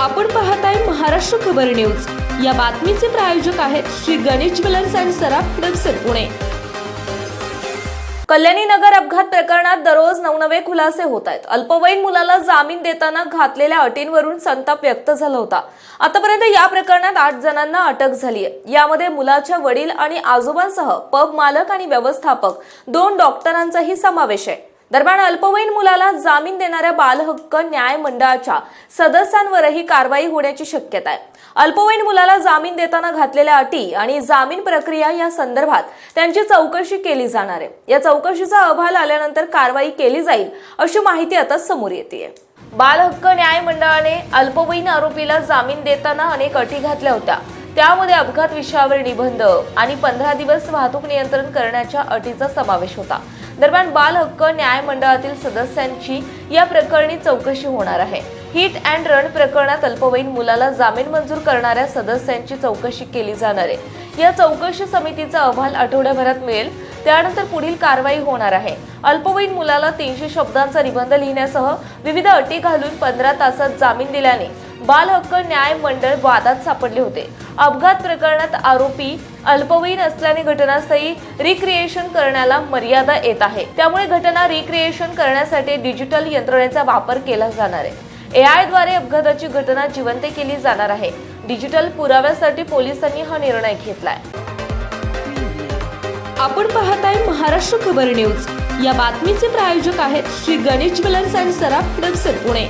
आपण पाहताय महाराष्ट्र खबर न्यूज. या बातमीचे प्रायोजक आहेत श्री गणेश ज्वेलर्स अँड सराफ हडपसर पुणे. कल्याणी नगर अपघात प्रकरणात दररोज नवनवे खुलासे होत आहेत. अल्पवयीन मुलाला जामीन देताना घातलेल्या अटींवरून संताप व्यक्त झाला होता. आतापर्यंत या प्रकरणात आठ जणांना अटक झाली आहे यामध्ये मुलाच्या वडील आणि आजोबांसह पब मालक आणि व्यवस्थापक दोन डॉक्टरांचाही समावेश आहे. दरम्यान अल्पवयीन मुलाला जामीन देणाऱ्या बालहक्क न्याय मंडळाच्या सदस्यांवरही कारवाई होण्याची शक्यता आहे. अल्पवयीन मुलाला जामीन देताना घातलेल्या अटी आणि जामीन प्रक्रिया या संदर्भात त्यांची चौकशी केली जाणार आहे. या चौकशीचा अहवाल आल्यानंतर कारवाई केली जाईल अशी माहिती आता समोर येते बाल हक्क न्याय मंडळाने अल्पवयीन आरोपीला जामीन देताना अनेक अटी घातल्या होत्या. त्यामध्ये अपघात विषयावर निबंध आणि पंधरा दिवस वाहतूक नियंत्रण करण्याच्या अटीचा समावेश होता. दरम्यान बाल हक्क न्याय मंडळातील सदस्यांची या प्रकरणी चौकशी होणार आहे. हिट अँड रन प्रकरणात अल्पवयीन मुलाला जामीन मंजूर करणाऱ्या सदस्यांची चौकशी केली जाणार आहे. या चौकशी समितीचा अहवाल आठवड्याभरात मिळेल. त्यानंतर पुढील कारवाई होणार आहे. अल्पवयीन मुलाला तीनशे शब्दांचा निबंध लिहिण्यासह विविध अटी घालून पंधरा तासात जामीन दिल्याने बाल हक्क न्याय मंडळ वादात सापडले होते. अपघात प्रकरणात आरोपी अल्पवयीन असल्याने घटनास्थळी रिक्रिएशन करण्याला मर्यादा येत आहे. त्यामुळे घटना रिक्रिएशन करण्यासाठी डिजिटल यंत्रणेचा वापर केला जाणार आहे. एआयद्वारे अपघाताची घटना जिवंत केली जाणार आहे. डिजिटल पुराव्यासाठी पोलिसांनी हा निर्णय घेतलाय. आपण पाहत आहे महाराष्ट्र खबर न्यूज. या बातमीचे प्रायोजक आहेत श्री गणेश ज्वेलर्स अँड सराफ हडपसर पुणे.